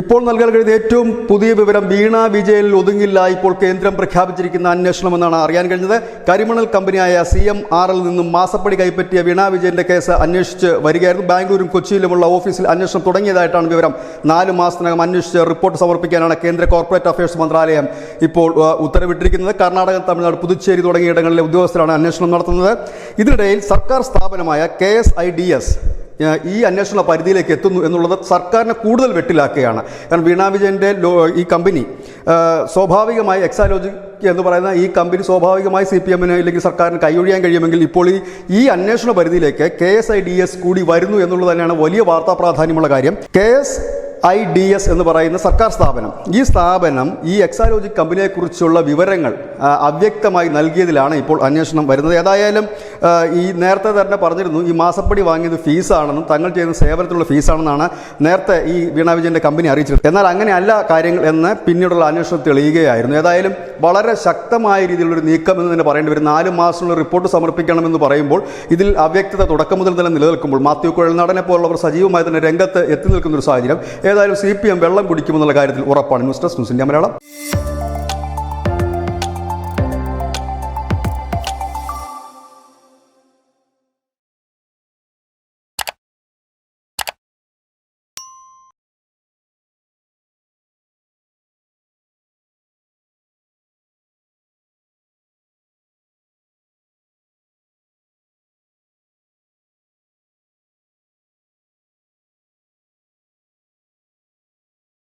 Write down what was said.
ഇപ്പോൾ നൽകാൻ കഴിയുന്ന ഏറ്റവും പുതിയ വിവരം വീണ വിജയനിൽ ഒതുങ്ങില്ല. ഇപ്പോൾ കേന്ദ്രം പ്രഖ്യാപിച്ചിരിക്കുന്ന അന്വേഷണമെന്നാണ് അറിയാൻ കഴിഞ്ഞത്. കരിമണൽ കമ്പനിയായ സി എം ആർ എൽ നിന്നും മാസപ്പടി കൈപ്പറ്റിയ വീണ വിജയന്റെ കേസ് അന്വേഷിച്ച് വരികയായിരുന്നു. ബാംഗ്ലൂരും കൊച്ചിയിലുമുള്ള ഓഫീസിൽ അന്വേഷണം തുടങ്ങിയതായിട്ടാണ് വിവരം. നാല് മാസത്തിനകം അന്വേഷിച്ച് റിപ്പോർട്ട് സമർപ്പിക്കാനാണ് കേന്ദ്ര കോർപ്പറേറ്റ് അഫയേഴ്സ് മന്ത്രാലയം ഇപ്പോൾ ഉത്തരവിട്ടിരിക്കുന്നത്. കർണാടക തമിഴ്നാട് പുതുച്ചേരി തുടങ്ങിയ ഇടങ്ങളിലെ ഉദ്യോഗസ്ഥരാണ് അന്വേഷണം നടത്തുന്നത്. ഇതിനിടയിൽ സർക്കാർ സ്ഥാപനമായ K S I D S ഈ അന്വേഷണ പരിധിയിലേക്ക് എത്തുന്നു എന്നുള്ളത് സർക്കാരിനെ കൂടുതൽ വെട്ടിലാക്കുകയാണ്. കാരണം വീണ വിജയന്റെ ഈ കമ്പനി സ്വാഭാവികമായി എക്സാലോജി എന്ന് പറയുന്ന ഈ കമ്പനി സ്വാഭാവികമായി സി പി എമ്മിന് ഇല്ലെങ്കിൽ സർക്കാരിന് കൈയൊഴിയാൻ കഴിയുമെങ്കിൽ ഇപ്പോൾ ഈ ഈ അന്വേഷണ പരിധിയിലേക്ക് K S I D S കൂടി വരുന്നു എന്നുള്ളത് തന്നെയാണ് വലിയ വാർത്താ പ്രാധാന്യമുള്ള കാര്യം. K S I D S എന്ന് പറയുന്ന സർക്കാർ സ്ഥാപനം. ഈ സ്ഥാപനം ഈ എക്സാലോജിക് കമ്പനിയെക്കുറിച്ചുള്ള വിവരങ്ങൾ അവ്യക്തമായി നൽകിയതിലാണ് ഇപ്പോൾ അന്വേഷണം വരുന്നത്. ഏതായാലും ഈ നേരത്തെ തന്നെ പറഞ്ഞിരുന്നു ഈ മാസപ്പടി വാങ്ങിയത് ഫീസാണെന്നും തങ്ങൾ ചെയ്യുന്ന സേവനത്തിലുള്ള ഫീസാണെന്നാണ് നേരത്തെ ഈ വീണ വിജയന്റെ കമ്പനി അറിയിച്ചത് എന്നാൽ അങ്ങനെയല്ല കാര്യങ്ങൾ എന്ന് പിന്നീടുള്ള അന്വേഷണം തെളിയുകയായിരുന്നു. ഏതായാലും വളരെ ശക്തമായ രീതിയിലുള്ളൊരു നീക്കം എന്ന് തന്നെ പറയേണ്ടി വരും. നാല് മാസത്തിനുള്ള റിപ്പോർട്ട് സമർപ്പിക്കണമെന്ന് പറയുമ്പോൾ ഇതിൽ അവ്യക്തത തുടക്കം മുതൽ തന്നെ നിലനിൽക്കുമ്പോൾ മാത്യു കുഴൽനാടനെ പോലുള്ളവർ സജീവമായി തന്നെ രംഗത്ത് എത്തി നിൽക്കുന്ന ഒരു സാഹചര്യം. ഏതായാലും സി പി എം വെള്ളം കുടിക്കുമെന്നുള്ള കാര്യത്തിൽ ഉറപ്പാണ് news desk news India Malayalam